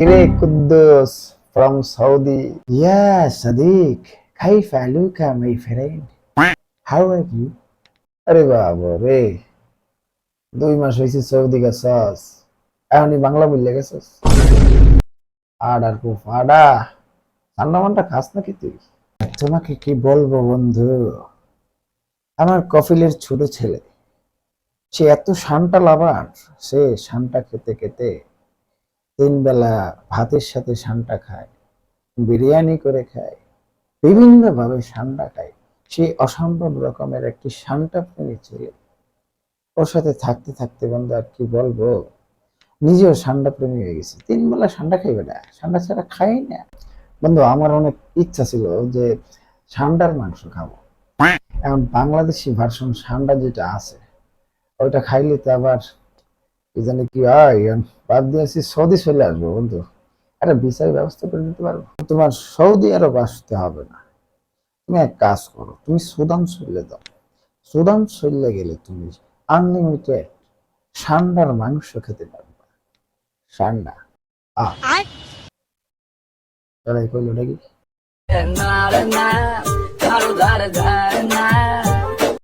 কিরে Kuddus from Saudi ইয়া Sadiq Kaif আলুকা my friend how are you আরে বাবা রে দুই মাস হয়েছে সৌদি গেছস এমনি বাংলা বললে গেছস? আডার কুফ, আডা। ঠান্ডা মান্ডা খাস নাকি তুই? তোমাকে কি বলব বন্ধু? আমার কফিলের ছোট ছেলে। সে এত শান্টা লাভার, সে শান্টা খেতে খেতে তিন বেলা ভাতের সাথে শানটা খায় বিরিয়ানি করে খায় বিভিন্ন ভাবে শানটা খায়। সে অসম্ভব রকমের একটি শানটা প্রেমী ছেলে। ওর সাথে থাকতে থাকতে বন্ধু আর কি বলব? নিজেও ঠান্ডা প্রেমী হয়ে গেছি। তিন বেলা ঠান্ডা খাইবে না। ঠান্ডা ছাড়া খাই না। বন্ধু আমার অনেক ইচ্ছা ছিল যে ঠান্ডার মাংস খাব। এখন বাংলাদেশি ভার্সন ঠান্ডা যেটা আছে ওইটা খাইলে তো আবার কি জানি কি হয়? বাদ দিয়েছি সৌদি চলে আসব বন্ধু। একটা বিচার ব্যবস্থা করে দিতে পারব? তোমার সৌদি আরব আসতে হবে না। তুমি এক কাজ করো তুমি সুদান চলে দাও। সুদান চলে গেলে তুমি আনলিমিটেড সান্ডার মাংস খেতে পারবে। আহ। তাহলে কইলো নাকি?